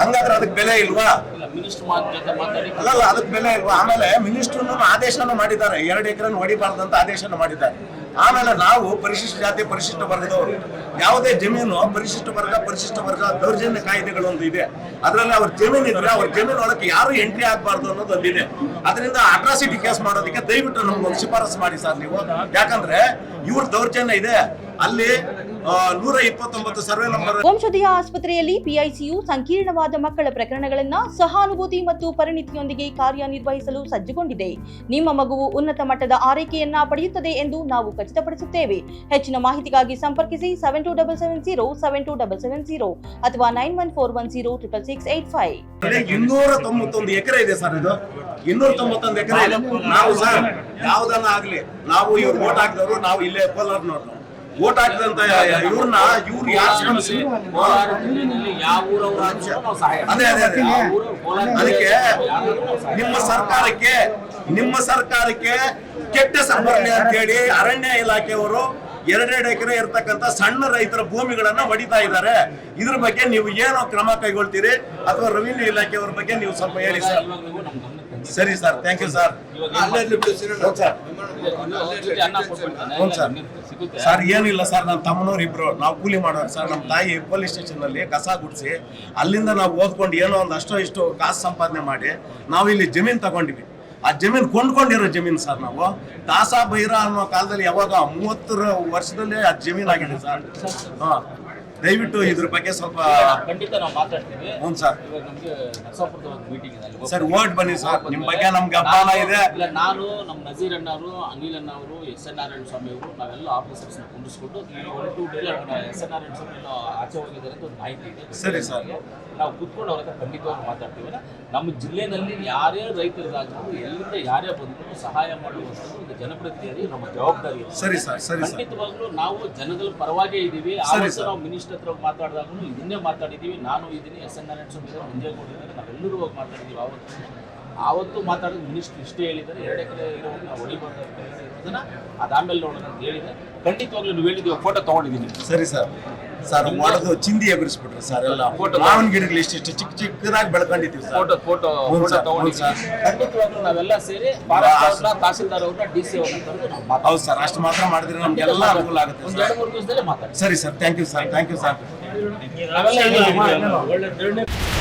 ಹಂಗಾದ್ರೆ ಅದಕ್ಕೆ ಬೆಲೆ ಇಲ್ವಾ? ಅಲ್ಲಲ್ಲ, ಅದಕ್ಕೆ ಬೆಲೆ ಇಲ್ವಾ? ಆಮೇಲೆ ಮಿನಿಸ್ಟ್ರು ಆದೇಶನೂ ಮಾಡಿದ್ದಾರೆ. ಎರಡು ಎಕರೆ ಹೊಡಿಬಾರ್ದಂತ ಆದೇಶನ ಮಾಡಿದ್ದಾರೆ. ಆಮೇಲೆ ನಾವು ಪರಿಶಿಷ್ಟ ಜಾತಿ, ಪರಿಶಿಷ್ಟ ವರ್ಗದವರು, ಯಾವುದೇ ಜಮೀನು, ಪರಿಶಿಷ್ಟ ವರ್ಗ ಪರಿಶಿಷ್ಟ ವರ್ಗ, ದೌರ್ಜನ್ಯ ಕಾಯ್ದೆಗಳೊಂದು ಇದೆ. ಅದರಲ್ಲಿ ಅವ್ರ ಜಮೀನು ಇದ್ರೆ ಅವ್ರ ಜಮೀನು ಒಳಗೆ ಯಾರು ಎಂಟ್ರಿ ಆಗಬಾರ್ದು ಅನ್ನೋದು ಒಂದಿದೆ. ಅದರಿಂದ ಅಟ್ರಾಸಿಟಿ ಕೇಸ್ ಮಾಡೋದಕ್ಕೆ ದಯವಿಟ್ಟು ನಮ್ಗೊಂದು ಶಿಫಾರಸು ಮಾಡಿ ಸರ್ ನೀವು. ಯಾಕಂದ್ರೆ ಇವ್ರ ದೌರ್ಜನ್ಯ ಇದೆ. ಅಲ್ಲಿ ನೂರ ಇಪ್ಪತ್ತೊಂಬತ್ತು ಸರ್ವೆ ನಂಬರ್. ವಂಶೋದಯ ಆಸ್ಪತ್ರೆಯಲ್ಲಿ ಪಿಐಸಿಯು ಸಂಕೀರ್ಣವಾದ ಮಕ್ಕಳ ಪ್ರಕರಣಗಳನ್ನ ಸಹಾನುಭೂತಿ ಮತ್ತು ಪರಿಣಿತಿಯೊಂದಿಗೆ ಕಾರ್ಯನಿರ್ವಹಿಸಲು ಸಜ್ಜುಗೊಂಡಿದೆ. ನಿಮ್ಮ ಮಗುವು ಉನ್ನತ ಮಟ್ಟದ ಆರೈಕೆಯನ್ನ ಪಡೆಯುತ್ತದೆ ಎಂದು ನಾವು ಖಚಿತಪಡಿಸುತ್ತೇವೆ. ಹೆಚ್ಚಿನ ಮಾಹಿತಿಗಾಗಿ ಸಂಪರ್ಕಿಸಿ seven two double seven zero seven two double seven zero ಅಥವಾ nine one four one zero triple six eight five ಇನ್ನೂರ ತೊಂಬತ್ತೊಂದು ಎಕರೆ ಇದೆ ಸರ್ ಇದು. ಇನ್ನೂರ ತೊಂಬತ್ತೊಂದು ಎಕರೆ ಇದೆ ನಾವು ಸರ್ ಯಾವ್ದನ್ನ ಆಗ್ಲಿ ನಾವು ಇವ್ರು ಓಟ್ ಹಾಕಿದವರು ನಾವು ಇಲ್ಲೇ ಕೋಲಾರ್ನವ್ರು. ಓಟ್ ಹಾಕಿದಂತ ಇವ್ರನ್ನ ಇವ್ರು ಯಾರು ಅದೇ ಅದೇ ಅದೇ. ಅದಕ್ಕೆ ನಿಮ್ಮ ಸರ್ಕಾರಕ್ಕೆ ನಿಮ್ಮ ಸರ್ಕಾರಕ್ಕೆ ಕೆಟ್ಟ ಸಂಭರಣೆ ಅಂತ ಹೇಳಿ ಅರಣ್ಯ ಇಲಾಖೆಯವರು ಎರಡೆರಡು ಎಕರೆ ಇರತಕ್ಕಂತ ಸಣ್ಣ ರೈತರ ಭೂಮಿಗಳನ್ನ ಹೊಡಿತಾ ಇದ್ದಾರೆ. ಇದ್ರ ಬಗ್ಗೆ ನೀವು ಏನೋ ಕ್ರಮ ಕೈಗೊಳ್ತೀರಿ? ಅಥವಾ ರೆವಿನ್ಯೂ ಇಲಾಖೆಯವ್ರ ಬಗ್ಗೆ ನೀವು ಸ್ವಲ್ಪ ಹೇಳಿ ಸರ್. ಸರಿ ಸರ್ ಥ್ಯಾಂಕ್ ಯು ಸರ್. ಹ್ಞೂ ಸರ್. ಸರ್. ಏನಿಲ್ಲ ಸರ್ ನಮ್ಮ ತಮ್ಮನವ್ರು ಇಬ್ರು ನಾವು ಕೂಲಿ ಮಾಡೋರು. ಸರ್ ನಮ್ಮ ತಾಯಿ ಪೊಲೀಸ್ ಸ್ಟೇಷನ್ ಅಲ್ಲಿ ಕಸ ಗುಡಿಸಿ ಅಲ್ಲಿಂದ ನಾವು ಓದ್ಕೊಂಡು ಏನೋ ಒಂದು ಅಷ್ಟೋ ಇಷ್ಟು ಕಾಸು ಸಂಪಾದನೆ ಮಾಡಿ ನಾವು ಇಲ್ಲಿ ಜಮೀನ್ ತಗೊಂಡಿವಿ. ಆ ಜಮೀನ್ ಕೊಂಡ್ಕೊಂಡಿರೋ ಜಮೀನ್ ಸರ್ ನಾವು. ದಾಸ ಬೈರ ಅನ್ನೋ ಕಾಲದಲ್ಲಿ ಯಾವಾಗ ಮೂವತ್ತರ ವರ್ಷದಲ್ಲೇ ಆ ಜಮೀನ್ ಆಗಿದೆ ಸರ್. ಹಾ. ದಯವಿಟ್ಟು ಇದ್ರ ಬಗ್ಗೆ ಸ್ವಲ್ಪ ಖಂಡಿತ ನಾವು ಮಾತಾಡ್ತೀವಿ. ಹ್ಞೂ ಸರ್. ಇವಾಗ ನಮ್ಗೆ ನರಸಾಪುರದ ಒಂದು ಮೀಟಿಂಗ್ ಇದೆ. ಅಲ್ಲಿ ಸರ್ ಓಟ್ ಬನ್ನಿ ಸರ್. ನಿಮ್ಮ ಬಗ್ಗೆ ನಮ್ಗೆ ಅಭಿಮಾನ ಇದೆ. ಇಲ್ಲ ನಾನು ನಮ್ಮ ನಜೀರ್ ಅಣ್ಣ ಅವರು ಅನಿಲ್ ಅಣ್ಣ ಅವರು ಎಸ್ ಎನ್ ನಾರಾಯಣ ಸ್ವಾಮಿ ಅವರು ನಾವೆಲ್ಲ ಆಫೀಸರ್ಸ್ ಕುಂಡಿಸ್ಕೊಂಡು ಈ one today S N Narayana Swamy ಆಚೆ ಹೋಗಿದ್ದಾರೆ ಅಂತ ಒಂದು ಮಾಹಿತಿ ಇದೆ. ಸರಿ ಸರ್. ನಾವು ಕೂತ್ಕೊಂಡು ಅವ್ರ ಹತ್ರ ಖಂಡಿತವಾಗಿ ಮಾತಾಡ್ತೀವಿ. ನಮ್ಮ ಜಿಲ್ಲೆನಲ್ಲಿ ಯಾರೇ ರೈತರಿಗಾಗ್ಬೋದು ಎಲ್ಲಿಂದ ಯಾರೇ ಬಂದ್ರು ಸಹಾಯ ಮಾಡುವಂಥದ್ದು ಒಂದು ಜನಪ್ರತಿನಿಧಿ ನಮ್ಮ ಜವಾಬ್ದಾರಿ. ಸರಿ ಸರ್ ಸರಿ ಖಂಡಿತವಾಗ್ಲೂ ನಾವು ಜನಗಳ ಪರವಾಗೇ ಇದ್ದೀವಿ. ಆದರೆ ಸರ್. ನಾವು ಮಿನಿಸ್ಟರ್ ಹತ್ರ ಮಾತಾಡಿದಾಗೂ ಇದನ್ನೇ ಮಾತಾಡಿದ್ದೀವಿ ನಾನು ಇದ್ದೀನಿ ಎಸ್ ಎನ್ ನಾರಾಯಣ ಸ್ವಾಮಿ ಮಂಜೇಗೌಡ ಇದ್ದಾರೆ, ನಾವೆಲ್ಲರೂ ಹೋಗಿ ಮಾತಾಡಿದ್ದೀವಿ ಆವತ್ತು. ಆವತ್ತು ಮಾತಾಡಿದ ಮಿನಿಸ್ಟರ್ ಇಷ್ಟೇ ಹೇಳಿದ್ದಾರೆ, ಎರಡು ಎಕರೆ ಇರೋದು ನಾವು ಹೊಡಿಬಾರ್ದು ಇರೋದನ್ನ ಅದಾದ್ಮೇಲೆ ನೋಡೋಣ ಅಂತ ಹೇಳಿದೆ ಖಂಡಿತವಾಗ್ಲೂ ನೀವು ಹೇಳಿದ್ದೀವಿ ಫೋಟೋ ತೊಗೊಂಡಿದ್ದೀನಿ. ಸರಿ ಸರ್. ಸರ್ ಮಾಡೋದು ಚಿಂದಿ ಎಗರಿಸ್ಬಿಟ್ರು ಸರ್ ಎಲ್ಲ. ಮಾವಿನ ಗಿಡಗಳು ಇಷ್ಟು ಚಿಕ್ಕ ಚಿಕ್ಕದಾಗಿ ಬೆಳ್ಕೊಂಡಿದ್ದೀವಿ ಸರ್. ಫೋಟೋ ಫೋಟೋ ಹ್ಞೂ ಸರ್, ಹ್ಞೂ ಸರ್. ಖಂಡಿತವಾಗ್ಲೂ ನಾವೆಲ್ಲ ಸೇರಿ ಫಾರೆಸ್ಟ್ ಅವ್ರನ್ನ ತಹಸೀಲ್ದಾರ್ ಅವ್ರನ್ನ ಡಿ ಸಿ ಅವ್ರನ್ನ ಕರೆದು ನಾವು ಮಾತಾಡ್ತೀವಿ. ಹೌದು ಸರ್ ಅಷ್ಟು ಮಾತ್ರ ಮಾಡಿದ್ರೆ ನಮ್ಗೆಲ್ಲ ಅನುಕೂಲ ಆಗುತ್ತೆ ಒಂದು ಸರ್. ಎರಡು ಮೂರು ದಿವಸದಲ್ಲೇ ಮಾತಾಡ್ತೀವಿ. ಸರಿ sir thank you sir thank you sir. ನಾವೆಲ್ಲ ಇದ್ದೀವಿ.